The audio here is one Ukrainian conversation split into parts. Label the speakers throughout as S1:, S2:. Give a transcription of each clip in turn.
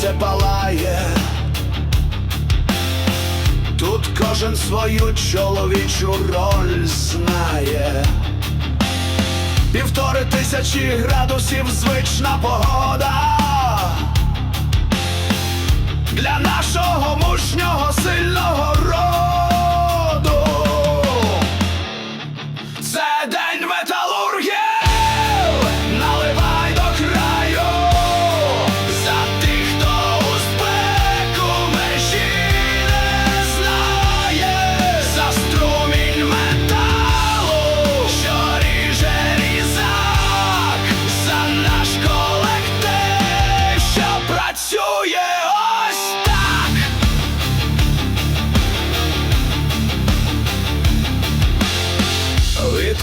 S1: де палає. Тут кожен свою чоловічу роль знає. Півтори тисячі градусів звична погода.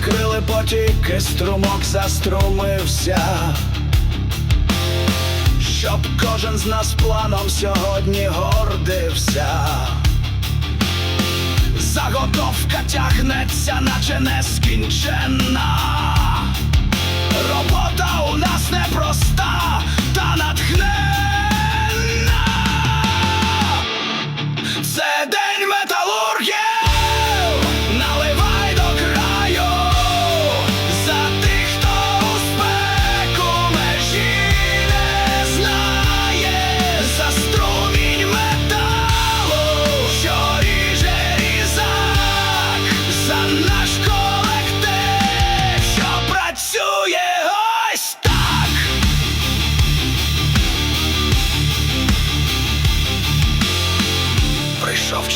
S1: Відкрили потіки, струмок заструмився. Щоб кожен з нас планом сьогодні гордився. Заготовка тягнеться, наче нескінченна. Робота у нас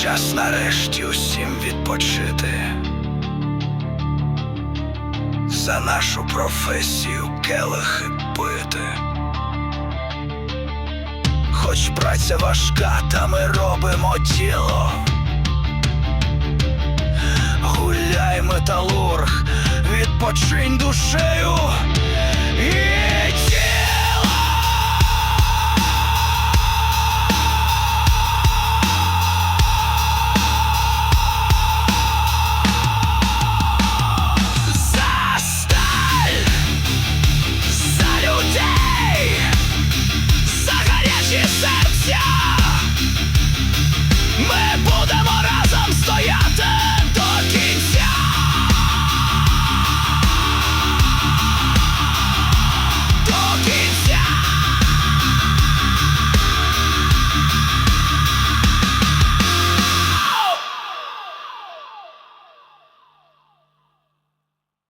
S1: час нарешті усім відпочити. За нашу професію келихи пити. Хоч праця важка, та ми робимо діло. Гуляй, металург, відпочинь душею